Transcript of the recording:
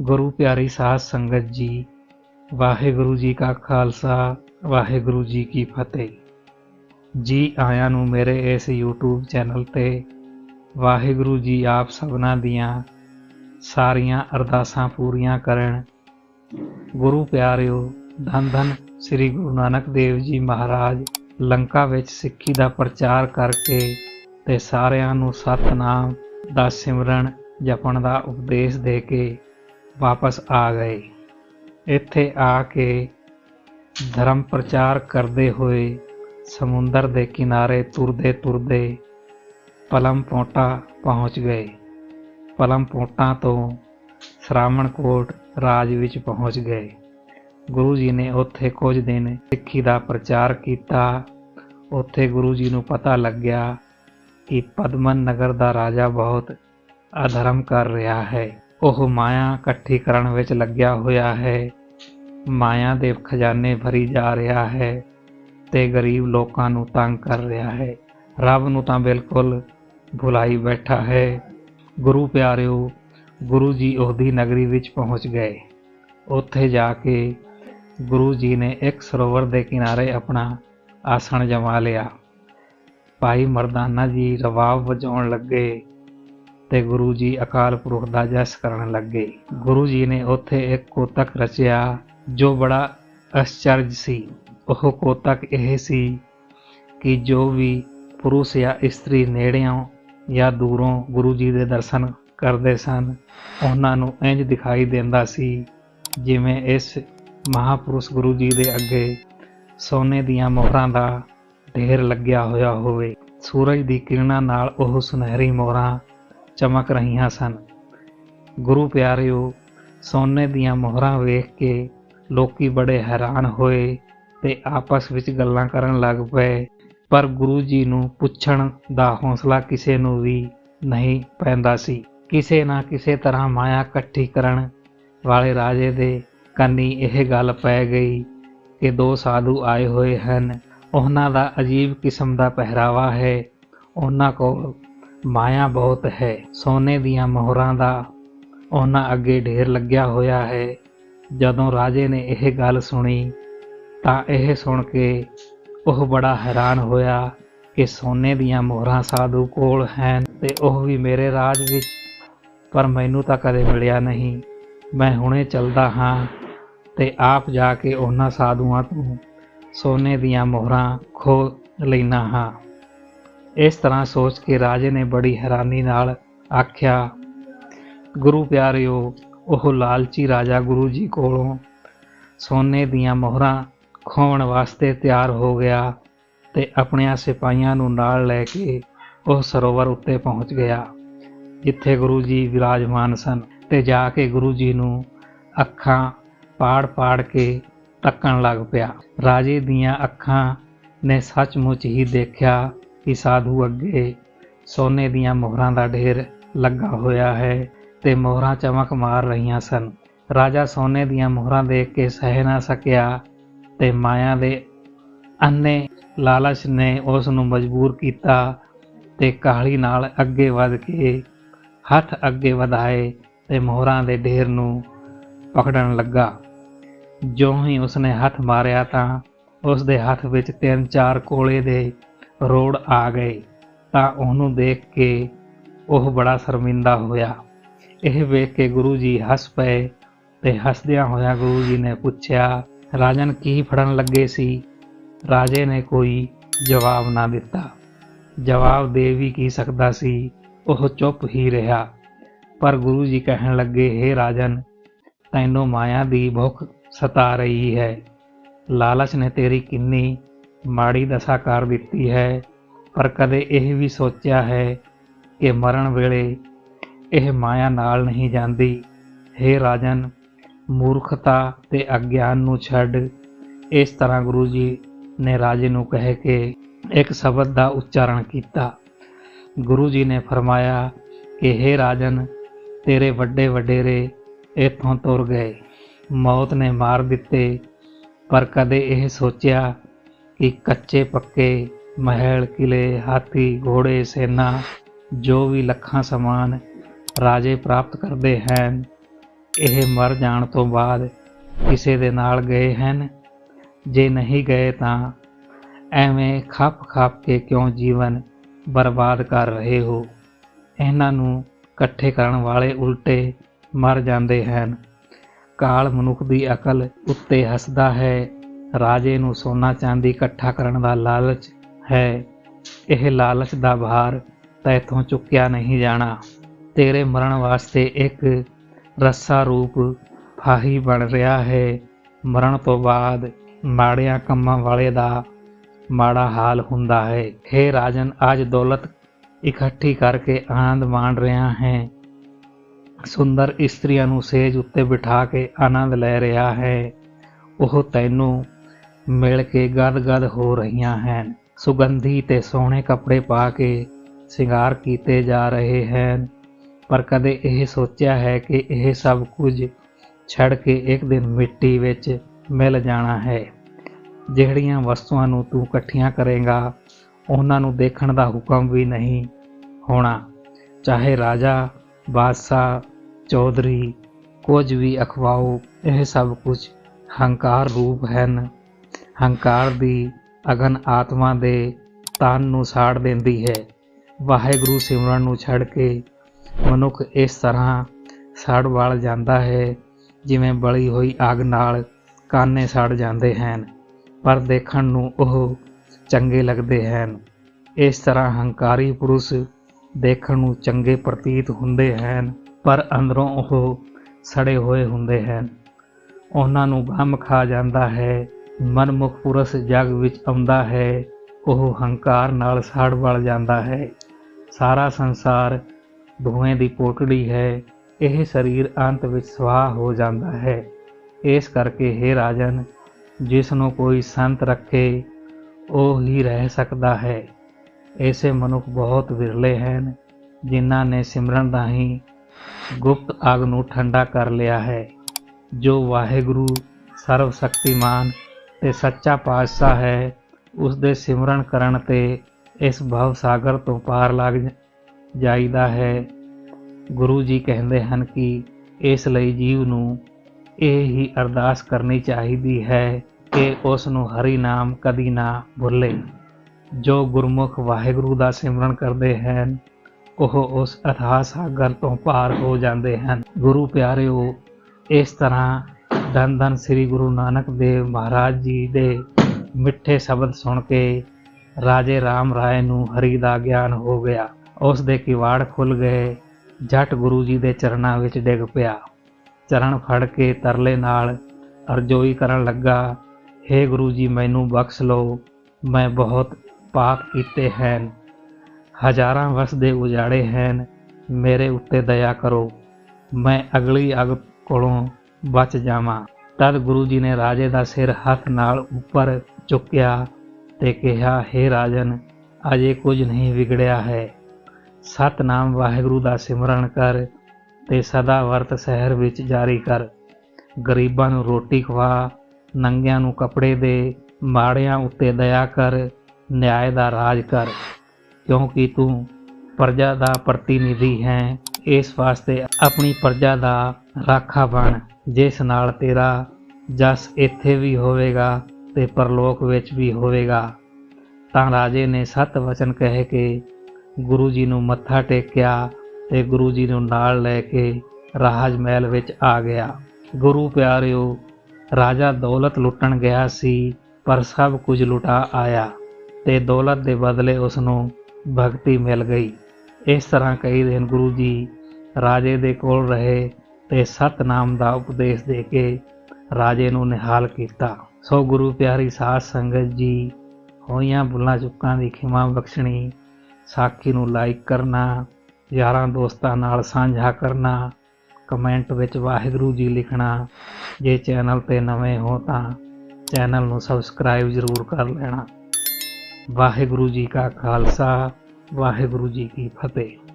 ਗੁਰੂ ਪਿਆਰੀ ਸਾਧ ਸੰਗਤ ਜੀ, ਵਾਹਿਗੁਰੂ ਜੀ ਕਾ ਖਾਲਸਾ, ਵਾਹਿਗੁਰੂ ਜੀ ਕੀ ਫਤਿਹ। ਜੀ ਆਇਆਂ ਨੂੰ ਮੇਰੇ ਇਸ YouTube ਚੈਨਲ ਤੇ ਵਾਹਿਗੁਰੂ ਜੀ ਆਪ ਸਭਨਾਂ ਦੀਆਂ ਸਾਰੀਆਂ ਅਰਦਾਸਾਂ ਪੂਰੀਆਂ ਕਰਨ ਗੁਰੂ ਪਿਆਰਿਓ ਧੰਨ ਧੰਨ ਸ੍ਰੀ ਗੁਰੂ ਨਾਨਕ ਦੇਵ ਜੀ ਮਹਾਰਾਜ ਲੰਕਾ ਵਿੱਚ ਸਿੱਖੀ ਦਾ ਪ੍ਰਚਾਰ ਕਰਕੇ ਤੇ ਸਾਰਿਆਂ ਨੂੰ ਸਤਨਾਮ ਦਾ ਸਿਮਰਨ ਜਪਣ ਦਾ ਉਪਦੇਸ਼ ਦੇ ਕੇ ਵਾਪਸ ਆ ਗਏ। ਇੱਥੇ ਆ ਕੇ ਧਰਮ ਪ੍ਰਚਾਰ ਕਰਦੇ ਹੋਏ ਸਮੁੰਦਰ ਦੇ ਕਿਨਾਰੇ ਤੁਰਦੇ ਤੁਰਦੇ ਪਲਮ ਪੋਟਾ ਪਹੁੰਚ ਗਏ। ਪਲਮ ਪੋਟਾ ਤੋਂ ਸ਼ਰਾਵਣਕੋਟ ਰਾਜ ਵਿੱਚ ਪਹੁੰਚ ਗਏ। ਗੁਰੂ ਜੀ ਨੇ ਉੱਥੇ ਕੁਝ ਦਿਨ ਸਿੱਖੀ ਦਾ ਪ੍ਰਚਾਰ ਕੀਤਾ। ਉੱਥੇ ਗੁਰੂ ਜੀ ਨੂੰ ਪਤਾ ਲੱਗਿਆ ਕਿ ਪਦਮਨ ਨਗਰ ਦਾ ਰਾਜਾ ਬਹੁਤ ਅਧਰਮ ਕਰ ਰਿਹਾ ਹੈ। ਉਹ ਮਾਇਆ ਇਕੱਠੀ ਕਰਨ ਵਿੱਚ ਲੱਗਿਆ ਹੋਇਆ ਹੈ। ਮਾਇਆ ਦੇ ਖਜ਼ਾਨੇ ਭਰੀ ਜਾ ਰਿਹਾ ਹੈ ਤੇ ਗਰੀਬ ਲੋਕਾਂ ਨੂੰ ਤੰਗ ਕਰ ਰਿਹਾ ਹੈ। ਰੱਬ ਨੂੰ ਤਾਂ ਬਿਲਕੁਲ ਭੁਲਾਈ ਬੈਠਾ ਹੈ। ਗੁਰੂ ਪਿਆਰਿਓ, ਗੁਰੂ ਜੀ ਉਹਦੀ ਨਗਰੀ ਵਿੱਚ ਪਹੁੰਚ ਗਏ। ਉੱਥੇ ਜਾ ਕੇ ਗੁਰੂ ਜੀ ਨੇ ਇੱਕ ਸਰੋਵਰ ਦੇ ਕਿਨਾਰੇ ਆਪਣਾ ਆਸਣ ਜਮਾ ਲਿਆ। ਭਾਈ ਮਰਦਾਨਾ ਜੀ ਰਵਾਬ ਵਜਾਉਣ ਲੱਗੇ। ਤੇ ਗੁਰੂ ਜੀ ਅਕਾਲ ਪੁਰਖ ਦਾ ਜਸ ਕਰਨ ਲੱਗੇ। ਗੁਰੂ ਜੀ ਨੇ ਉੱਥੇ ਇੱਕ ਕੋਤਕ ਰਚਿਆ, ਜੋ ਬੜਾ ਅਚਰਜ ਸੀ। ਉਹ ਕੋਤਕ ਇਹ ਸੀ ਕਿ ਜੋ ਵੀ ਪੁਰਸ਼ ਜਾਂ ਇਸਤਰੀ ਨੇੜਿਓਂ ਜਾਂ ਦੂਰੋਂ ਗੁਰੂ ਜੀ ਦੇ ਦਰਸ਼ਨ ਕਰਦੇ ਸਨ, ਉਹਨਾਂ ਨੂੰ ਇੰਜ ਦਿਖਾਈ ਦਿੰਦਾ ਸੀ, ਜਿਵੇਂ ਇਸ ਮਹਾਪੁਰਸ਼ ਗੁਰੂ ਜੀ ਦੇ ਅੱਗੇ ਸੋਨੇ ਦੀਆਂ ਮੋਹਰਾਂ ਦਾ ਢੇਰ ਲੱਗਿਆ ਹੋਇਆ ਹੋਵੇ। ਸੂਰਜ ਦੀ ਕਿਰਨਾਂ ਨਾਲ ਉਹ ਸੁਨਹਿਰੀ ਮੋਹਰਾਂ ਚਮਕ ਰਹੀਆਂ ਸਨ। ਗੁਰੂ ਪਿਆਰਿਓ, ਸੋਨੇ ਦੀਆਂ ਮੋਹਰਾਂ ਵੇਖ ਕੇ ਲੋਕੀ ਬੜੇ ਹੈਰਾਨ ਹੋਏ ਤੇ ਆਪਸ ਵਿੱਚ ਗੱਲਾਂ ਕਰਨ ਲੱਗ ਪਏ। ਪਰ ਗੁਰੂ ਜੀ ਨੂੰ ਪੁੱਛਣ ਦਾ ਹੌਸਲਾ ਕਿਸੇ ਨੂੰ ਵੀ ਨਹੀਂ ਪੈਂਦਾ ਸੀ। ਕਿਸੇ ਨਾ ਕਿਸੇ ਤਰ੍ਹਾਂ ਮਾਇਆ ਇਕੱਠੀ ਕਰਨ ਵਾਲੇ ਰਾਜੇ ਦੇ ਕੰਨੀ ਇਹ ਗੱਲ ਪੈ ਗਈ ਕਿ ਦੋ ਸਾਧੂ ਆਏ ਹੋਏ ਹਨ। ਉਹਨਾਂ ਦਾ ਅਜੀਬ ਕਿਸਮ ਦਾ ਪਹਿਰਾਵਾ ਹੈ। ਉਹਨਾਂ ਕੋਲ ਮਾਇਆ ਬਹੁਤ ਹੈ। ਸੋਨੇ ਦੀਆਂ ਮੋਹਰਾਂ ਦਾ ਉਹਨਾਂ ਅੱਗੇ ਢੇਰ ਲੱਗਿਆ ਹੋਇਆ ਹੈ। ਜਦੋਂ ਰਾਜੇ ਨੇ ਇਹ ਗੱਲ ਸੁਣੀ, ਤਾਂ ਇਹ ਸੁਣ ਕੇ ਉਹ ਬੜਾ ਹੈਰਾਨ ਹੋਇਆ ਕਿ ਸੋਨੇ ਦੀਆਂ ਮੋਹਰਾਂ ਸਾਧੂ ਕੋਲ ਹਨ ਤੇ ਉਹ ਵੀ ਮੇਰੇ ਰਾਜ ਵਿੱਚ। ਪਰ ਮੈਨੂੰ ਤਾਂ ਕਦੇ ਮਿਲਿਆ ਨਹੀਂ। ਮੈਂ ਹੁਣੇ ਚੱਲਦਾ ਹਾਂ ਤੇ ਆਪ ਜਾ ਕੇ ਉਹਨਾਂ ਸਾਧੂਆਂ ਤੋਂ ਸੋਨੇ ਦੀਆਂ ਮੋਹਰਾਂ ਖੋ ਲੈਣਾ ਹਾਂ। ਇਸ ਤਰ੍ਹਾਂ ਸੋਚ ਕੇ ਰਾਜੇ ਨੇ ਬੜੀ ਹੈਰਾਨੀ ਨਾਲ ਆਖਿਆ, ਗੁਰੂ ਪਿਆਰਿਓ, ਉਹ ਲਾਲਚੀ ਰਾਜਾ ਗੁਰੂ ਜੀ ਕੋਲੋਂ ਸੋਨੇ ਦੀਆਂ ਮੋਹਰਾਂ ਖੋਣ ਵਾਸਤੇ ਤਿਆਰ ਹੋ ਗਿਆ ਤੇ ਆਪਣਿਆਂ ਸਿਪਾਹੀਆਂ ਨੂੰ ਨਾਲ ਲੈ ਕੇ ਉਹ ਸਰੋਵਰ ਉੱਤੇ ਪਹੁੰਚ ਗਿਆ, ਜਿੱਥੇ ਗੁਰੂ ਜੀ ਵਿਰਾਜਮਾਨ ਸਨ ਤੇ ਜਾ ਕੇ ਗੁਰੂ ਜੀ ਨੂੰ ਅੱਖਾਂ ਪਾੜ-ਪਾੜ ਕੇ ਤੱਕਣ ਲੱਗ ਪਿਆ। ਰਾਜੇ ਦੀਆਂ ਅੱਖਾਂ ਨੇ ਸੱਚਮੁੱਚ ਹੀ ਦੇਖਿਆ ਕਿ ਸਾਧੂ ਅੱਗੇ ਸੋਨੇ ਦੀਆਂ ਮੋਹਰਾਂ ਦਾ ਢੇਰ ਲੱਗਾ ਹੋਇਆ ਹੈ ਤੇ ਮੋਹਰਾਂ ਚਮਕ ਮਾਰ ਰਹੀਆਂ ਸਨ। ਰਾਜਾ ਸੋਨੇ ਦੀਆਂ ਮੋਹਰਾਂ ਦੇਖ ਕੇ ਸਹਿ ਨਾ ਸਕਿਆ ਤੇ ਮਾਇਆ ਦੇ ਅੰਨੇ ਲਾਲਚ ਨੇ ਉਸ ਨੂੰ ਮਜਬੂਰ ਕੀਤਾ ਤੇ ਕਾਹਲੀ ਨਾਲ ਅੱਗੇ ਵਧ ਕੇ ਹੱਥ ਅੱਗੇ ਵਧਾਏ ਤੇ ਮੋਹਰਾਂ ਦੇ ਢੇਰ ਨੂੰ ਪਕੜਨ ਲੱਗਾ। ਜੋ ਹੀ ਉਸਨੇ ਹੱਥ ਮਾਰਿਆ ਤਾਂ ਉਸ ਦੇ ਹੱਥ ਵਿੱਚ ਤਿੰਨ ਚਾਰ ਕੋਲੇ ਦੇ ਰੋੜ ਆ ਗਏ ਤਾਂ ਉਹਨੂੰ ਦੇਖ ਕੇ ਉਹ ਬੜਾ ਸ਼ਰਮਿੰਦਾ ਹੋਇਆ। ਇਹ ਵੇਖ ਕੇ ਗੁਰੂ ਜੀ ਹੱਸ ਪਏ ਤੇ ਹੱਸਦਿਆਂ ਹੋਇਆ ਗੁਰੂ ਜੀ ਨੇ ਪੁੱਛਿਆ, ਰਾਜਨ, ਕੀ ਫੜਨ ਲੱਗੇ ਸੀ? ਰਾਜੇ ਨੇ ਕੋਈ ਜਵਾਬ ਨਾ ਦਿੱਤਾ। ਜਵਾਬ ਦੇ ਵੀ ਕੀ ਸਕਦਾ ਸੀ, ਉਹ ਚੁੱਪ ਹੀ ਰਿਹਾ। ਪਰ ਗੁਰੂ ਜੀ ਕਹਿਣ ਲੱਗੇ हे ਰਾਜਨ, ਤੈਨੂੰ ਮਾਇਆ ਦੀ ਭੁੱਖ ਸਤਾ ਰਹੀ ਹੈ। ਲਾਲਚ ਨੇ ਤੇਰੀ ਕਿੰਨੀ ਮਾੜੀ ਦਸ਼ਾ ਕਰ ਦਿੱਤੀ ਹੈ, ਪਰ ਕਦੇ ਇਹ ਵੀ ਸੋਚਿਆ ਹੈ ਕਿ ਮਰਨ ਵੇਲੇ ਇਹ ਮਾਇਆ ਨਾਲ ਨਹੀਂ ਜਾਂਦੀ। हे ਰਾਜਨ, ਮੂਰਖਤਾ ਤੇ ਅਗਿਆਨ ਨੂੰ ਛੱਡ। ਇਸ ਤਰ੍ਹਾਂ ਗੁਰੂ ਜੀ ਨੇ ਰਾਜੇ ਨੂੰ ਕਹਿ ਕੇ ਇੱਕ ਸ਼ਬਦ ਦਾ ਉਚਾਰਨ ਕੀਤਾ। ਗੁਰੂ ਜੀ ਨੇ ਫਰਮਾਇਆ ਕਿ हे ਰਾਜਨ, ਤੇਰੇ ਵੱਡੇ ਵਡੇਰੇ ਇੱਥੋਂ ਤੁਰ ਗਏ। ਮੌਤ ਨੇ ਮਾਰ ਦਿੱਤੇ, ਪਰ ਕਦੇ ਇਹ ਸੋਚਿਆ ਕਿ ਕੱਚੇ ਪੱਕੇ ਮਹਿਲ, ਕਿਲੇ, ਹਾਥੀ, ਘੋੜੇ, ਸੈਨਾ, ਜੋ ਵੀ ਲੱਖਾਂ ਸਮਾਨ ਰਾਜੇ ਪ੍ਰਾਪਤ ਕਰਦੇ ਹਨ, ਇਹ ਮਰ ਜਾਣ ਤੋਂ ਬਾਅਦ ਕਿਸੇ ਦੇ ਨਾਲ ਗਏ ਹਨ। ਜੇ ਨਹੀਂ ਗਏ ਤਾਂ ਐਵੇਂ ਖੱਪ ਖੱਪ ਕੇ ਕਿਉਂ ਜੀਵਨ ਬਰਬਾਦ ਕਰ ਰਹੇ ਹੋ? ਇਹਨਾਂ ਨੂੰ ਇਕੱਠੇ ਕਰਨ ਵਾਲੇ ਉਲਟੇ ਮਰ ਜਾਂਦੇ ਹਨ। ਕਾਲ ਮਨੁੱਖ ਦੀ ਅਕਲ ਉੱਤੇ ਹੱਸਦਾ ਹੈ। ਰਾਜੇ ਨੂੰ ਸੋਨਾ ਚਾਂਦੀ ਇਕੱਠਾ ਕਰਨ ਦਾ ਲਾਲਚ ਹੈ। ਇਹ ਲਾਲਚ ਦਾ ਭਾਰ ਤੈਥੋਂ ਚੁੱਕਿਆ ਨਹੀਂ ਜਾਣਾ। ਤੇਰੇ ਮਰਨ ਵਾਸਤੇ ਇੱਕ ਰੱਸਾ ਰੂਪ ਫਾਹੀ ਬਣ ਰਿਹਾ ਹੈ। ਮਰਨ ਤੋਂ ਬਾਅਦ ਮਾੜਿਆਂ ਕੰਮਾਂ ਵਾਲੇ ਦਾ ਮਾੜਾ ਹਾਲ ਹੁੰਦਾ ਹੈ। हे ਰਾਜਨ, ਅੱਜ ਦੌਲਤ ਇਕੱਠੀ ਕਰਕੇ ਆਨੰਦ ਮਾਣ ਰਿਹਾ ਹੈ। ਸੁੰਦਰ ਇਸਤਰੀਆਂ ਨੂੰ ਸੇਜ ਉੱਤੇ ਬਿਠਾ ਕੇ ਆਨੰਦ ਲੈ ਰਿਹਾ ਹੈ। ਉਹ ਤੈਨੂੰ ਮਿਲ ਕੇ ਗਦ-ਗਦ ਹੋ ਰਹੀਆਂ ਹਨ। ਸੁਗੰਧੀ ਤੇ ਸੋਹਣੇ ਕੱਪੜੇ ਪਾ ਕੇ ਸ਼ਿੰਗਾਰ ਕੀਤੇ ਜਾ ਰਹੇ ਹਨ। ਪਰ ਕਦੇ ਇਹ ਸੋਚਿਆ ਹੈ ਕਿ ਇਹ ਸਭ ਕੁਝ ਛੱਡ ਕੇ ਇੱਕ ਦਿਨ ਮਿੱਟੀ ਵਿੱਚ ਮਿਲ ਜਾਣਾ ਹੈ। ਜਿਹੜੀਆਂ ਵਸਤੂਆਂ ਨੂੰ ਤੂੰ ਇਕੱਠੀਆਂ ਕਰੇਗਾ, ਉਹਨਾਂ ਨੂੰ ਦੇਖਣ ਦਾ ਹੁਕਮ ਵੀ ਨਹੀਂ ਹੋਣਾ। ਚਾਹੇ ਰਾਜਾ, ਬਾਦਸ਼ਾਹ, ਚੌਧਰੀ, ਕੁਝ ਵੀ ਅਖਵਾਓ, ਇਹ ਸਭ ਕੁਝ ਹੰਕਾਰ ਰੂਪ ਹਨ। ਹੰਕਾਰ ਦੀ ਅਗਨ ਆਤਮਾ ਦੇ ਤਨ ਨੂੰ ਸਾੜ ਦਿੰਦੀ ਹੈ। ਵਾਹਿਗੁਰੂ ਸਿਮਰਨ ਨੂੰ ਛੱਡ ਕੇ ਮਨੁੱਖ ਇਸ ਤਰ੍ਹਾਂ ਸੜ ਵਲ ਜਾਂਦਾ ਹੈ, ਜਿਵੇਂ ਬਲੀ ਹੋਈ ਅੱਗ ਨਾਲ ਕਾਨੇ ਸੜ ਜਾਂਦੇ ਹਨ, ਪਰ ਦੇਖਣ ਨੂੰ ਉਹ ਚੰਗੇ ਲੱਗਦੇ ਹਨ। ਇਸ ਤਰ੍ਹਾਂ ਹੰਕਾਰੀ ਪੁਰਸ਼ ਦੇਖਣ ਨੂੰ ਚੰਗੇ ਪ੍ਰਤੀਤ ਹੁੰਦੇ ਹਨ, ਪਰ ਅੰਦਰੋਂ ਉਹ ਸੜੇ ਹੋਏ ਹੁੰਦੇ ਹਨ। ਉਹਨਾਂ ਨੂੰ ਗਮ ਖਾ ਜਾਂਦਾ ਹੈ ਮਨਮੁਖ ਪੁਰਸ਼ ਜਗ ਵਿੱਚ ਆਉਂਦਾ ਹੈ, ਉਹ ਹੰਕਾਰ ਨਾਲ ਸੜ ਵਲ ਜਾਂਦਾ ਹੈ। ਸਾਰਾ ਸੰਸਾਰ ਧੂਏ ਦੀ ਪੋਟੜੀ ਹੈ, ਇਹ ਸਰੀਰ ਅੰਤ ਵਿੱਚ ਸਵਾਹ ਹੋ ਜਾਂਦਾ ਹੈ। ਇਸ ਕਰਕੇ हे ਰਾਜਨ, ਜਿਸ ਨੂੰ ਕੋਈ ਸੰਤ ਰੱਖੇ, ਉਹ ਹੀ ਰਹਿ ਸਕਦਾ ਹੈ। ਐਸੇ ਮਨੁੱਖ ਬਹੁਤ ਵਿਰਲੇ ਹਨ, ਜਿਨ੍ਹਾਂ ਨੇ ਸਿਮਰਨ ਰਾਹੀਂ ਗੁਪਤ ਅਗ ਨੂੰ ਠੰਡਾ ਕਰ ਲਿਆ ਹੈ, ਜੋ ਵਾਹਿਗੁਰੂ ਸਰਵ ਸ਼ਕਤੀਮਾਨ ਤੇ ਸੱਚਾ ਪਾਤਸ਼ਾਹ ਹੈ ਉਸ ਦੇ ਸਿਮਰਨ ਕਰਨ ਤੇ ਇਸ ਭਵ ਸਾਗਰ ਤੋਂ ਪਾਰ ਲੱਗ ਜਾਈਦਾ ਹੈ। ਗੁਰੂ ਜੀ ਕਹਿੰਦੇ ਹਨ ਕਿ ਇਸ ਲਈ ਜੀਵ ਨੂੰ ਇਹ ਹੀ ਅਰਦਾਸ ਕਰਨੀ ਚਾਹੀਦੀ ਹੈ ਕਿ ਉਸ ਨੂੰ ਹਰੀ ਨਾਮ ਕਦੀ ਨਾ ਭੁੱਲੇ। ਜੋ ਗੁਰਮੁਖ ਵਾਹਿਗੁਰੂ ਦਾ ਸਿਮਰਨ ਕਰਦੇ ਹਨ, ਉਹ ਉਸ ਅਥਾਹ ਸਾਗਰ ਤੋਂ ਪਾਰ ਹੋ ਜਾਂਦੇ ਹਨ। ਗੁਰੂ ਪਿਆਰਿਓ, ਇਸ ਤਰ੍ਹਾਂ ਧੰਨ ਧੰਨ ਸ੍ਰੀ ਗੁਰੂ ਨਾਨਕ ਦੇਵ ਮਹਾਰਾਜ ਜੀ ਦੇ ਮਿੱਠੇ ਸ਼ਬਦ ਸੁਣ ਕੇ ਰਾਜੇ ਰਾਮ ਰਾਏ ਨੂੰ ਹਰੀ ਦਾ ਗਿਆਨ ਹੋ ਗਿਆ। ਉਸ ਦੇ ਕਿਵਾੜ ਖੁੱਲ ਗਏ। ਜੱਟ ਗੁਰੂ ਜੀ ਦੇ ਚਰਨਾਂ ਵਿੱਚ ਡਿੱਗ ਪਿਆ। ਚਰਨ ਫੜ ਕੇ ਤਰਲੇ ਨਾਲ ਅਰਜ਼ੋਈ ਕਰਨ ਲੱਗਾ हे ਗੁਰੂ ਜੀ, ਮੈਨੂੰ ਬਖਸ਼ ਲਓ। ਮੈਂ ਬਹੁਤ ਪਾਪ ਕੀਤੇ ਹਨ। ਹਜ਼ਾਰਾਂ ਵਸ ਦੇ ਉਜਾੜੇ ਹਨ। ਮੇਰੇ ਉੱਤੇ ਦਇਆ ਕਰੋ। ਮੈਂ ਅਗਲੀ ਅਗ ਕੋਲੋਂ ਬਚ ਜਾਵਾਂ। ਤਦ ਗੁਰੂ ਜੀ ਨੇ ਰਾਜੇ ਦਾ ਸਿਰ ਹੱਥ ਨਾਲ ਉੱਪਰ ਚੁੱਕਿਆ ਤੇ ਕਿਹਾ हे ਰਾਜਨ, ਅਜੇ ਕੁਝ ਨਹੀਂ ਵਿਗੜਿਆ ਹੈ। ਸਤਨਾਮ ਵਾਹਿਗੁਰੂ ਦਾ ਸਿਮਰਨ ਕਰ ਤੇ ਸਦਾ ਵਰਤ ਸ਼ਹਿਰ ਵਿੱਚ ਜਾਰੀ ਕਰ। ਗਰੀਬਾਂ ਨੂੰ ਰੋਟੀ ਖਵਾ, ਨੰਗਿਆਂ ਨੂੰ ਕੱਪੜੇ ਦੇ, ਮਾੜਿਆਂ ਉੱਤੇ ਦਇਆ ਕਰ ਨਿਆਂ ਦਾ ਰਾਜ ਕਰ। ਕਿਉਂਕਿ ਤੂੰ ਪ੍ਰਜਾ ਦਾ ਪ੍ਰਤੀਨਿਧੀ ਹੈ, ਇਸ ਵਾਸਤੇ ਆਪਣੀ ਪ੍ਰਜਾ ਦਾ ਰਾਖਾ ਬਣ। ਜਿਸ ਨਾਲ ਤੇਰਾ ਜਸ ਇੱਥੇ ਵੀ ਹੋਵੇਗਾ ਤੇ ਪਰਲੋਕ ਵਿੱਚ ਵੀ ਹੋਵੇਗਾ। ਤਾਂ ਰਾਜੇ ਨੇ ਸਤ ਵਚਨ ਕਹਿ ਕੇ ਗੁਰੂ ਜੀ ਨੂੰ ਮੱਥਾ ਟੇਕਿਆ ਤੇ ਗੁਰੂ ਜੀ ਨੂੰ ਨਾਲ ਲੈ ਕੇ ਰਾਜ ਮਹਿਲ ਵਿੱਚ ਆ ਗਿਆ। ਗੁਰੂ ਪਿਆਰਿਓ, ਰਾਜਾ ਦੌਲਤ ਲੁੱਟਣ ਗਿਆ ਸੀ, ਪਰ ਸਭ ਕੁਝ ਲੁਟਾ ਆਇਆ ਤੇ ਦੌਲਤ ਦੇ ਬਦਲੇ ਉਸ ਨੂੰ ਭਗਤੀ ਮਿਲ ਗਈ। ਇਸ ਤਰ੍ਹਾਂ ਕਈ ਦਿਨ ਗੁਰੂ ਜੀ ਰਾਜੇ ਦੇ ਕੋਲ ਰਹੇ ਤੇ ਸਤਨਾਮ ਦਾ ਉਪਦੇਸ਼ ਦੇ ਕੇ ਰਾਜੇ ਨੂੰ ਨਿਹਾਲ ਕੀਤਾ। ਸੋ ਗੁਰੂ ਪਿਆਰੀ ਸਾਧ ਸੰਗਤ ਜੀ, ਹੋਈਆਂ ਭੁੱਲਾਂ ਚੁੱਕਾਂ ਦੀ ਖਿਮਾ ਬਖਸ਼ਣੀ, ਸਾਖੀ ਨੂੰ ਲਾਈਕ ਕਰਨਾ, ਯਾਰਾਂ ਦੋਸਤਾਂ ਨਾਲ ਸਾਂਝਾ ਕਰਨਾ, ਕਮੈਂਟ ਵਿੱਚ ਵਾਹਿਗੁਰੂ ਜੀ ਲਿਖਣਾ, ਜੇ ਚੈਨਲ ਤੇ ਨਵੇਂ ਹੋ ਤਾਂ ਚੈਨਲ ਨੂੰ ਸਬਸਕ੍ਰਾਈਬ ਜ਼ਰੂਰ ਕਰ ਲੈਣਾ। ਵਾਹਿਗੁਰੂ ਜੀ ਕਾ ਖਾਲਸਾ, ਵਾਹਿਗੁਰੂ ਜੀ ਕੀ ਫਤਿਹ।